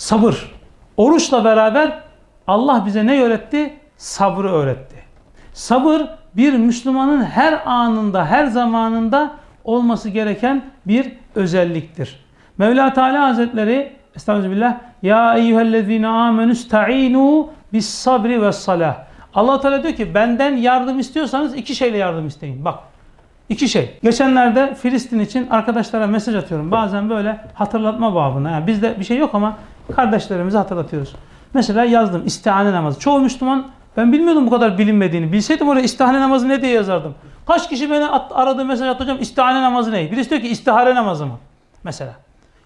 Sabır. Oruçla beraber Allah bize ne öğretti? Sabrı öğretti. Sabır bir Müslümanın her anında, her zamanında olması gereken bir özelliktir. Mevla Teala Hazretleri Estağfirullah Ya eyyühellezine amenü sta'inu bis sabri ve salah. Allah Teala diyor ki benden yardım istiyorsanız iki şeyle yardım isteyin. Bak iki şey. Geçenlerde Filistin için arkadaşlara mesaj atıyorum. Bazen böyle hatırlatma babına. Yani bizde bir şey yok ama kardeşlerimize hatırlatıyoruz. Mesela yazdım istihane namazı. Çoğu Müslüman ben bilmiyordum bu kadar bilinmediğini. Bilseydim oraya istihane namazı ne diye yazardım. Kaç kişi beni aradı mesaj attı hocam istihane namazı ne? Birisi diyor ki istihare namazı mı? Mesela.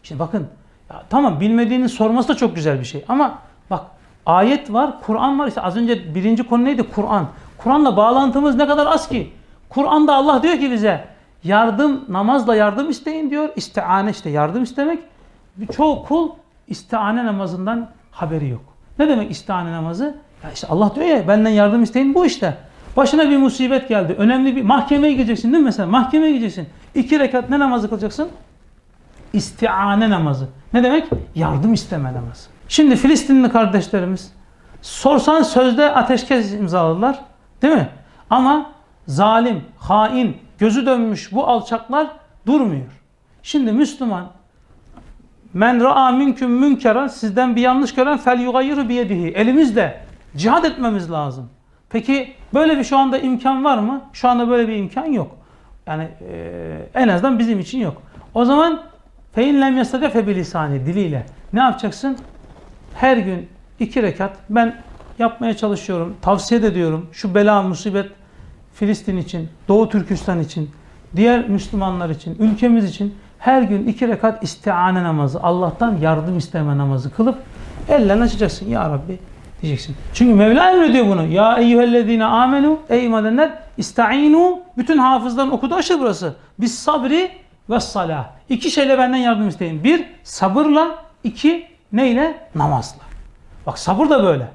Şimdi bakın ya tamam bilmediğini sorması da çok güzel bir şey. Ama bak ayet var, Kur'an var. İşte az önce birinci konu neydi? Kur'an. Kur'an'la bağlantımız ne kadar az ki. Kur'an'da Allah diyor ki bize yardım, namazla yardım isteyin diyor. İstiane işte yardım istemek. Çoğu kul istihane namazından haberi yok. Ne demek istihane namazı? Ya işte Allah diyor ya benden yardım isteyin bu işte. Başına bir musibet geldi. Önemli bir mahkemeye gideceksin değil mi mesela? Mahkemeye gideceksin. İki rekat ne namazı kılacaksın? İstiane namazı. Ne demek? Yardım isteme namazı. Şimdi Filistinli kardeşlerimiz sorsan sözde ateşkes imzaladılar. Değil mi? Ama zalim, hain, gözü dönmüş bu alçaklar durmuyor. Şimdi Müslüman Men ra'a minküm münkeran sizden bir yanlış gören fel yugayyiru biyedihi. Elimizle cihad etmemiz lazım. Peki böyle bir şu anda imkan var mı? Şu anda böyle bir imkan yok. Yani e, en azından bizim için yok. O zaman fein lem yastadi fe bilisani diliyle ne yapacaksın? Her gün iki rekat ben yapmaya çalışıyorum. Tavsiye de ediyorum. Şu bela musibet Filistin için, Doğu Türkistan için, diğer Müslümanlar için, ülkemiz için her gün iki rekat istiane namazı, Allah'tan yardım isteme namazı kılıp ellerini açacaksın. Ya Rabbi diyeceksin. Çünkü Mevla emrediyor bunu. Ya eyyühellezine amenu ey iman edenler ista'inu bütün hafızların okudu aşırı burası. Biz sabri ve salah. İki şeyle benden yardım isteyin. Bir sabırla, iki neyle? Namazla. Bak sabır da böyle.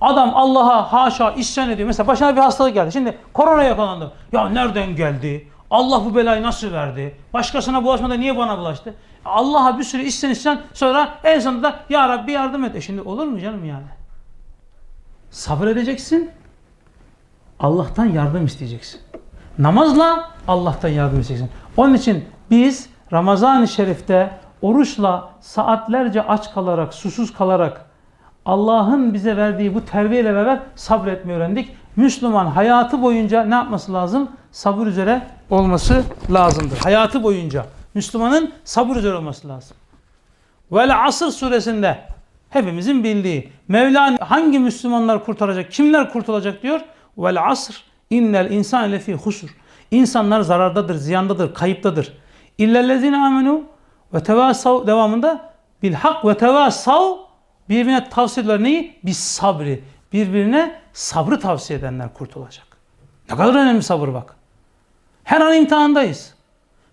Adam Allah'a haşa isyan ediyor. Mesela başına bir hastalık geldi. Şimdi korona yakalandı. Ya nereden geldi? Allah bu belayı nasıl verdi? Başkasına bulaşmadan niye bana bulaştı? Allah'a bir sürü isyan isyan sonra en sonunda ya Rabbi yardım et. E şimdi olur mu canım yani? Sabır edeceksin. Allah'tan yardım isteyeceksin. Namazla Allah'tan yardım isteyeceksin. Onun için biz Ramazan-ı Şerif'te oruçla saatlerce aç kalarak, susuz kalarak Allah'ın bize verdiği bu terbiyeyle beraber sabretmeyi öğrendik. Müslüman hayatı boyunca ne yapması lazım? Sabır üzere olması lazımdır. Hayatı boyunca Müslümanın sabır üzere olması lazım. Vel Asr suresinde hepimizin bildiği Mevla hangi Müslümanlar kurtaracak, kimler kurtulacak diyor. Vel Asr innel insan lefi husur. İnsanlar zarardadır, ziyandadır, kayıptadır. İllellezine amenu ve tevasav devamında bil hak ve tevasav birbirine tavsiye ediyorlar neyi? Biz sabri. Birbirine sabrı tavsiye edenler kurtulacak. Ne kadar önemli sabır bak. Her an imtihandayız.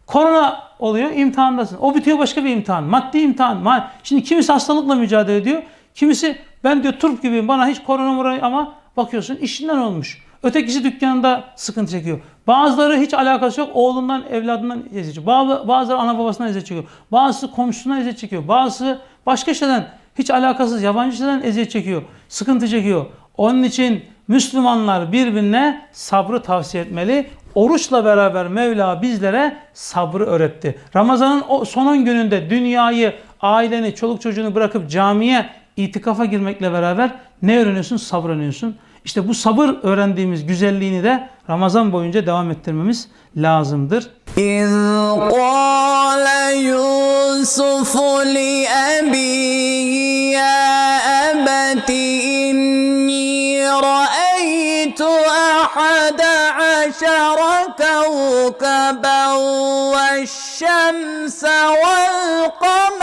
Korona oluyor, imtihandasın. O bitiyor başka bir imtihan. Maddi imtihan. Şimdi kimisi hastalıkla mücadele ediyor. Kimisi ben diyor turp gibiyim bana hiç korona morona ama bakıyorsun işinden olmuş. Ötekisi dükkanında sıkıntı çekiyor. Bazıları hiç alakası yok. Oğlundan, evladından eziyet çekiyor. Bazı, bazıları ana babasından eziyet çekiyor. Bazısı komşusundan eziyet çekiyor. Bazısı başka şeyden hiç alakasız yabancı şeyden eziyet çekiyor. Sıkıntı çekiyor. Onun için Müslümanlar birbirine sabrı tavsiye etmeli. Oruçla beraber Mevla bizlere sabrı öğretti. Ramazan'ın o son 10 gününde dünyayı, aileni, çoluk çocuğunu bırakıp camiye, itikafa girmekle beraber ne öğreniyorsun? Sabır öğreniyorsun. İşte bu sabır öğrendiğimiz güzelliğini de Ramazan boyunca devam ettirmemiz lazımdır. İz qâle Yusufu li ebihi ya ebeti inni ra'eytu ahada عشر كوكبا والشمس والقمر